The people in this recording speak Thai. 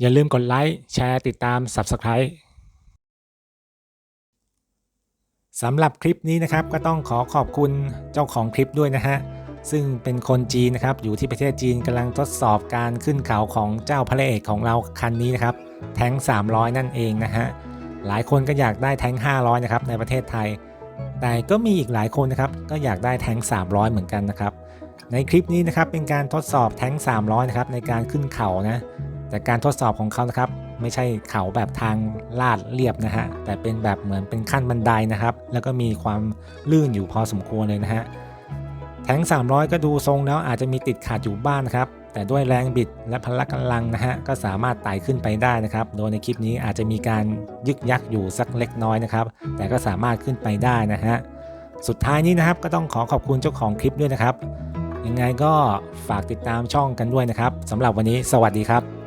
อย่าลืมกดไลค์แชร์ติดตาม Subscribe สำหรับคลิปนี้นะครับก็ต้องขอขอบคุณเจ้าของคลิปด้วยนะฮะ ซึ่งเป็นคนจีนนะครับ อยู่ที่ประเทศจีนกำลังทดสอบการขึ้นเขาของเจ้าพระเอกของเราคันนี้นะครับ แท้ง 300 นั่นเองนะฮะ หลายคนก็อยากได้แท้ง 500 นะครับในประเทศไทย แต่ก็มีอีกหลายคนนะครับ ก็อยากได้แท้ง 300 เหมือนกันนะครับ ในคลิปนี้นะครับเป็นการทดสอบแท้ง 300 นะครับในการขึ้นเขานะ แต่การทดสอบของเขานะครับไม่ใช่เขาแบบทางลาดเรียบนะฮะแต่เป็นแบบเหมือนเป็นขั้นบันไดนะครับ แล้วก็มีความลื่นอยู่พอสมควรเลยนะฮะแทง300 ก็ดูทรงแล้วอาจจะมีติดขัดอยู่บ้านครับแต่ด้วยแรงบิดและพละกำลังนะฮะก็สามารถไต่ขึ้นไปได้นะครับ โดยในคลิปนี้อาจจะมีการยึกยักอยู่สักเล็กน้อยนะครับ แต่ก็สามารถขึ้นไปได้นะฮะสุดท้ายนี้นะครับก็ต้องขอขอบคุณเจ้าของคลิปด้วยนะครับ ยังไงก็ฝากติดตามช่องกันด้วยนะครับสำหรับวันนี้สวัสดีครับ